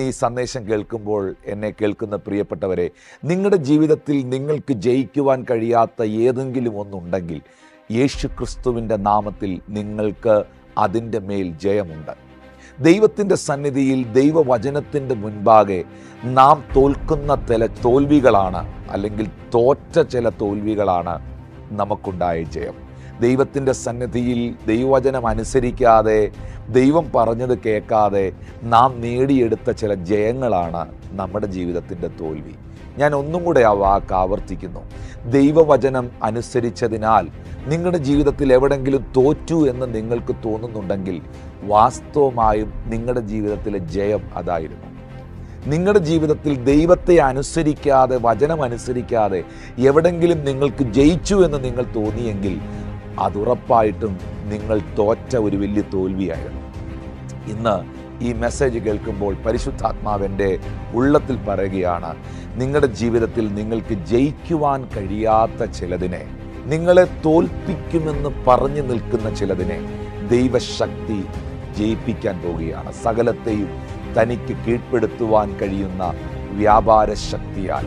ഈ സന്ദേശം കേൾക്കുമ്പോൾ എന്നെ കേൾക്കുന്ന പ്രിയപ്പെട്ടവരെ നിങ്ങളുടെ ജീവിതത്തിൽ നിങ്ങൾക്ക് ജയിക്കുവാൻ കഴിയാത്ത ഏതെങ്കിലും ഒന്നുണ്ടെങ്കിൽ യേശു ക്രിസ്തുവിന്റെ നാമത്തിൽ നിങ്ങൾക്ക് അതിന്റെ മേൽ ജയമുണ്ട്. ദൈവത്തിന്റെ സന്നിധിയിൽ ദൈവവചനത്തിന്റെ മുൻപാകെ നാം തോൽക്കുന്ന ചില തോൽവികളാണ് അല്ലെങ്കിൽ തോറ്റ ചില തോൽവികളാണ് നമുക്കുണ്ടായ ജയം. ദൈവത്തിന്റെ സന്നിധിയിൽ ദൈവവചനം അനുസരിക്കാതെ ദൈവം പറഞ്ഞത് കേൾക്കാതെ നാം നേടിയെടുത്ത ചില ജയങ്ങളാണ് നമ്മുടെ ജീവിതത്തിന്റെ തോൽവി. ഞാൻ ഒന്നും കൂടെ ആ വാക്ക് ആവർത്തിക്കുന്നു. ദൈവവചനം അനുസരിച്ചതിനാൽ നിങ്ങളുടെ ജീവിതത്തിൽ എവിടെങ്കിലും തോറ്റു എന്ന് നിങ്ങൾക്ക് തോന്നുന്നുണ്ടെങ്കിൽ വാസ്തവമായും നിങ്ങളുടെ ജീവിതത്തിലെ ജയം അതായിരുന്നു. നിങ്ങളുടെ ജീവിതത്തിൽ ദൈവത്തെ അനുസരിക്കാതെ വചനം അനുസരിക്കാതെ എവിടെങ്കിലും നിങ്ങൾക്ക് ജയിച്ചു എന്ന് നിങ്ങൾ തോന്നിയെങ്കിൽ അതുറപ്പായിട്ടും നിങ്ങൾ തോറ്റ ഒരു വലിയ തോൽവിയായിരുന്നു. ഇന്ന് ഈ മെസ്സേജ് കേൾക്കുമ്പോൾ പരിശുദ്ധാത്മാവിന്റെ ഉള്ളത്തിൽ പറയുകയാണ് നിങ്ങളുടെ ജീവിതത്തിൽ നിങ്ങൾക്ക് ജയിക്കുവാൻ കഴിയാത്ത ചിലതിനെ നിങ്ങളെ തോൽപ്പിക്കുമെന്ന് പറഞ്ഞു നിൽക്കുന്ന ചിലതിനെ ദൈവശക്തി ജയിപ്പിക്കാൻ പോവുകയാണ് സകലത്തെയും തനിക്ക് കീഴ്പ്പെടുത്തുവാൻ കഴിയുന്ന വ്യാപാര ശക്തിയാൽ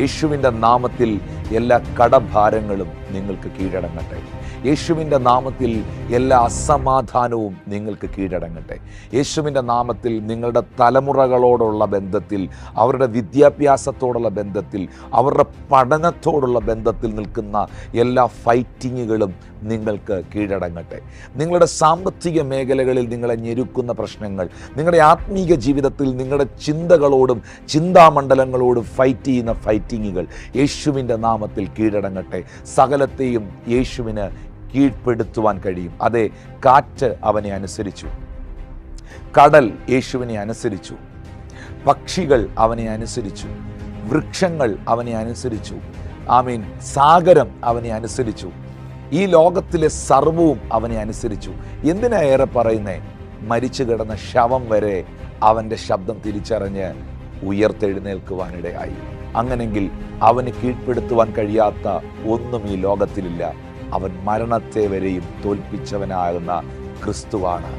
യേശുവിന്റെ നാമത്തിൽ എല്ലാ കടഭാരങ്ങളും നിങ്ങൾക്ക് കീഴടങ്ങട്ടെ. യേശുവിന്റെ നാമത്തിൽ എല്ലാ അസമാധാനവും നിങ്ങൾക്ക് കീഴടങ്ങട്ടെ. യേശുവിന്റെ നാമത്തിൽ നിങ്ങളുടെ തലമുറകളോടുള്ള ബന്ധത്തിൽ അവരുടെ വിദ്യാഭ്യാസത്തോടുള്ള ബന്ധത്തിൽ അവരുടെ പഠനത്തോടുള്ള ബന്ധത്തിൽ നിൽക്കുന്ന എല്ലാ ഫൈറ്റിങ്ങുകളും നിങ്ങൾക്ക് കീഴടങ്ങട്ടെ. നിങ്ങളുടെ സാമ്പത്തിക മേഖലകളിൽ നിങ്ങളെ ഞെരുക്കുന്ന പ്രശ്നങ്ങൾ നിങ്ങളുടെ ആത്മീക ജീവിതത്തിൽ നിങ്ങളുടെ ചിന്തകളോടും ചിന്താമണ്ഡലങ്ങളോടും ഫൈറ്റ് ചെയ്യുന്ന ഫൈറ്റിങ്ങുകൾ യേശുവിന്റെ നാമത്തിൽ കീഴടങ്ങട്ടെ. സകലത്തെയും യേശുവിന് കീഴ്പ്പെടുത്തുവാൻ കഴിയും. അതെ കാറ്റ് അവനെ അനുസരിച്ചു. കടൽ യേശുവിനെ അനുസരിച്ചു. പക്ഷികൾ അവനെ അനുസരിച്ചു. വൃക്ഷങ്ങൾ അവനെ അനുസരിച്ചു. ആമീൻ. സാഗരം അവനെ അനുസരിച്ചു. ഈ ലോകത്തിലെ സർവവും അവനെ അനുസരിച്ചു. എന്തിനാ ഏറെ പറയുന്നേ? മരിച്ചു കിടന്ന ശവം വരെ അവന്റെ ശബ്ദം തിരിച്ചറിഞ്ഞ് ഉയർത്തെഴുന്നേൽക്കുവാനിടയായി. അങ്ങനെങ്കിൽ അവന് കീഴ്പ്പെടുത്തുവാൻ കഴിയാത്ത ഒന്നും ഈ ലോകത്തിലില്ല. അവൻ മരണത്തെ വരെയും തോൽപ്പിച്ചവനാകുന്ന ക്രിസ്തുവാണ്.